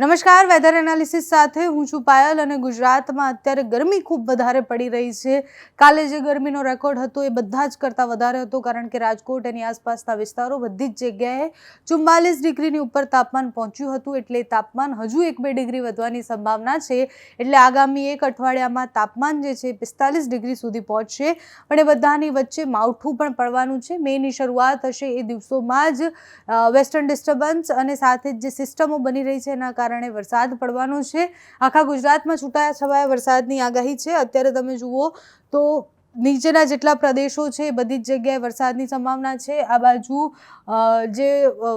નમસ્કાર weather analysis સાથે હું છું પાયલ અને ગુજરાતમાં અત્યારે ગરમી ખૂબ વધારે પડી રહી છે. કાલે જે ગરમીનો રેકોર્ડ હતો એ બધા જ કરતાં વધારે હતો કારણ કે રાજકોટ એની આસપાસના વિસ્તારો બધી જ જગ્યાએ ચુમ્માલીસ ડિગ્રીની ઉપર તાપમાન પહોંચ્યું હતું. એટલે તાપમાન હજુ એક બે ડિગ્રી વધવાની સંભાવના છે. એટલે આગામી એક અઠવાડિયામાં તાપમાન જે છે પિસ્તાલીસ ડિગ્રી સુધી પહોંચશે. પણ એ બધાની વચ્ચે માવઠું પણ પડવાનું છે. મેની શરૂઆત હશે એ દિવસોમાં જ વેસ્ટર્ન ડિસ્ટર્બન્સ અને સાથે જ જે સિસ્ટમો બની રહી છે એના કારણે વરસાદ પડવાનો છે. આખા ગુજરાતમાં છૂટાયા છવાયા વરસાદની આગાહી છે. અત્યારે તમે જુઓ તો નીચેના જેટલા પ્રદેશો છે, એ બધી જ જગ્યાએ વરસાદની સંભાવના છે. આ બાજુ જે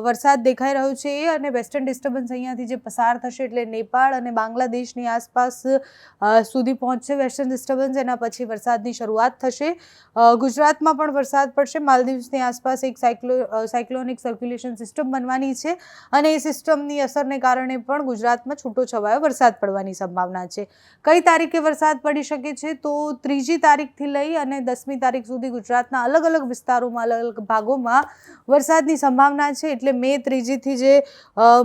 વરસાદ દેખાઈ રહ્યો છે એ અને વેસ્ટર્ન ડિસ્ટર્બન્સ અહીંયાથી જે પસાર થશે એટલે નેપાળ અને બાંગ્લાદેશની આસપાસ સુધી પહોંચશે વેસ્ટર્ન ડિસ્ટર્બન્સ એના પછી વરસાદની શરૂઆત થશે. ગુજરાતમાં પણ વરસાદ પડશે. માલદીવ્સની આસપાસ એક સાયક્લો સાયક્લોનિક સર્ક્યુલેશન સિસ્ટમ બનવાની છે અને એ સિસ્ટમની અસરને કારણે પણ ગુજરાતમાં છૂટો છવાયો વરસાદ પડવાની સંભાવના છે. કઈ તારીખે વરસાદ પડી શકે છે? તો ત્રીજી તારીખથી લઈ અને દસમી તારીખ સુધી ગુજરાતના અલગ અલગ વિસ્તારોમાં, અલગ અલગ ભાગોમાં વરસાદની સંભાવના છે. એટલે મે ત્રીજીથી જે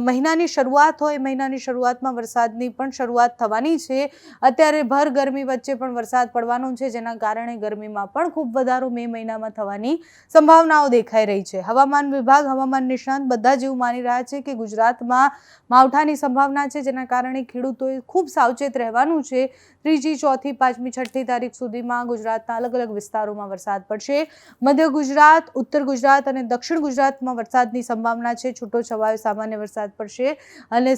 મહિનાની શરૂઆત હોય મહિનાની શરૂઆતમાં વરસાદની પણ શરૂઆત થવાની છે. અત્યારે ભર ગરમી વચ્ચે પણ વરસાદ પડવાનો છે, જેના કારણે ગરમીમાં પણ ખૂબ વધારો મે મહિનામાં થવાની સંભાવનાઓ દેખાઈ રહી છે. હવામાન વિભાગ, હવામાન નિષ્ણાંત બધા જ એવું માની રહ્યા છે કે ગુજરાતમાં માવઠાની સંભાવના છે, જેના કારણે ખેડૂતોએ ખૂબ સાવચેત રહેવાનું છે. ત્રીજી, ચોથી, પાંચમી, છઠ્ઠી તારીખ સુધીમાં ગુજરાતના અલગ અલગ વિસ્તારોમાં વરસાદ પડશે. મધ્ય ગુજરાત, ઉત્તર ગુજરાત અને દક્ષિણ ગુજરાતમાં વરસાદની સંભાવના છે. છૂટો છવાયો સામાન્ય વરસાદ પડશે અને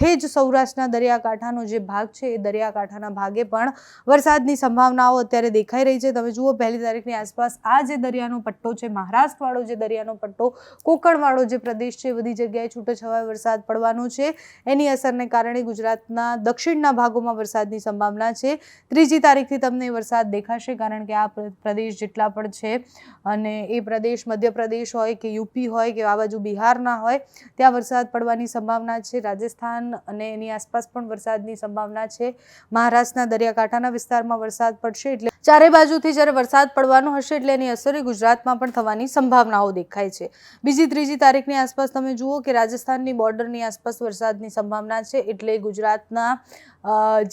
સાથે જ સૌરાષ્ટ્રના દરિયાકાંઠાનો જે ભાગ છે, એ દરિયાકાંઠાના ભાગે પણ વરસાદની સંભાવનાઓ અત્યારે દેખાઈ રહી છે. તમે જુઓ, પહેલી તારીખની આસપાસ આ જે દરિયાનો પટ્ટો છે, મહારાષ્ટ્રવાળો જે દરિયાનો પટ્ટો, કોકણવાળો જે પ્રદેશ છે, બધી જગ્યાએ છૂટોછવાયો વરસાદ પડવાનો છે. એની અસરને કારણે ગુજરાતના દક્ષિણના ભાગોમાં વરસાદની સંભાવના છે. ત્રીજી તારીખથી તમને વરસાદ દેખાશે, કારણ કે આ પ્રદેશ જેટલા પણ છે, અને એ પ્રદેશ મધ્યપ્રદેશ હોય કે યુપી હોય કે આ બાજુ બિહારના હોય, ત્યાં વરસાદ પડવાની સંભાવના છે. રાજસ્થાન અને એની આસપાસ પણ વરસાદની સંભાવના છે. મહારાષ્ટ્રના દરિયાકાંઠાના વિસ્તારમાં વરસાદ પડશે એટલે ચારે બાજુથી જ્યારે વરસાદ પડવાનો હશે એટલે એની અસર ગુજરાતમાં પણ થવાની સંભાવનાઓ દેખાય છે. બીજી ત્રીજી તારીખની આસપાસ તમે જુઓ કે રાજસ્થાનની બોર્ડરની આસપાસ વરસાદની સંભાવના છે એટલે ગુજરાતના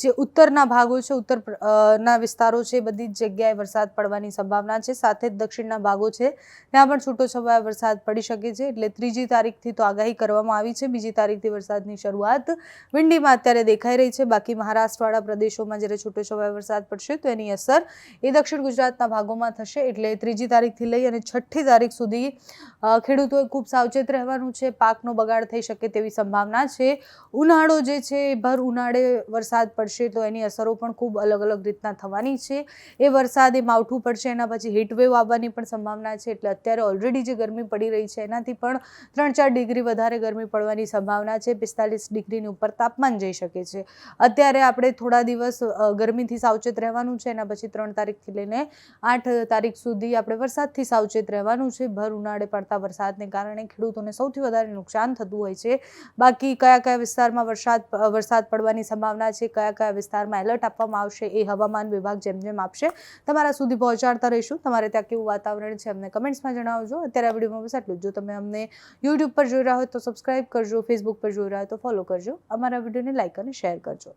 જે ઉત્તરના ભાગો છે, ઉત્તર ના વિસ્તારો છે બધી જ જગ્યાએ વરસાદ પડવાની સંભાવના છે. સાથે જ દક્ષિણના ભાગો છે, ત્યાં પણ છૂટો છવાયો વરસાદ પડી શકે છે. એટલે ત્રીજી તારીખથી તો આગાહી કરવામાં આવી છે. બીજી તારીખથી વરસાદની શરૂઆત વિંડીમાં અત્યારે દેખાઈ રહી છે. બાકી મહારાષ્ટ્રવાળા પ્રદેશોમાં જ્યારે છૂટો છવાયો વરસાદ પડશે તો એની અસર એ દક્ષિણ ગુજરાતના ભાગોમાં થશે. એટલે ત્રીજી તારીખથી લઈ અને છઠ્ઠી તારીખ સુધી ખેડૂતોએ ખૂબ સાવચેત રહેવાનું છે. પાકનો બગાડ થઈ શકે તેવી સંભાવના છે. ઉનાળો જે છે ભર ઉનાળે વરસાદ પડશે તો એની અસરો પણ ખૂબ અલગ અલગ રીતના થવાની છે. એ વરસાદ એ માવઠું પડશે, એના પછી હીટવેવ આવવાની પણ સંભાવના છે. એટલે અત્યારે ઓલરેડી જે ગરમી પડી રહી છે, એનાથી પણ ત્રણ ચાર ડિગ્રી વધારે ગરમી પડવાની સંભાવના છે. પિસ્તાલીસ ડિગ્રીની ઉપર તાપમાન જઈ શકે છે. અત્યારે આપણે થોડા દિવસ ગરમીથી સાવચેત રહેવાનું છે, એના પછી ત્રણ તારીખથી લઈને આઠ તારીખ સુધી આપણે વરસાદથી સાવચેત રહેવાનું છે. ભર, ઉનાળે પડતા વરસાદને કારણે ખેડૂતોને સૌથી વધારે નુકસાન થતું હોય છે. બાકી કયા કયા વિસ્તારમાં વરસાદ વરસાદ પડવાની સંભાવના છે, કયા કયા વિસ્તારમાં એલર્ટ આપવામાં આવશે એ હવામાન વિભાગ જેમ જેમ આપશે તમારા સુધી પહોંચાડતા રહીશું. તમારે ત્યાં કેવું વાતાવરણ છે અમને કમેન્ટ્સમાં જણાવજો. અત્યારે આ વિડીયોમાં બસ આટલું જ. તમે અમને યુટ્યુબ પર જોઈ રહ્યા હોય તો સબસ્ક્રાઇબ કરજો ફેસબુક પર જોઈ રહ્યા હોય તો ફોલો કરજો. અમારા વિડીયોને લાઇક અને શેર કરજો.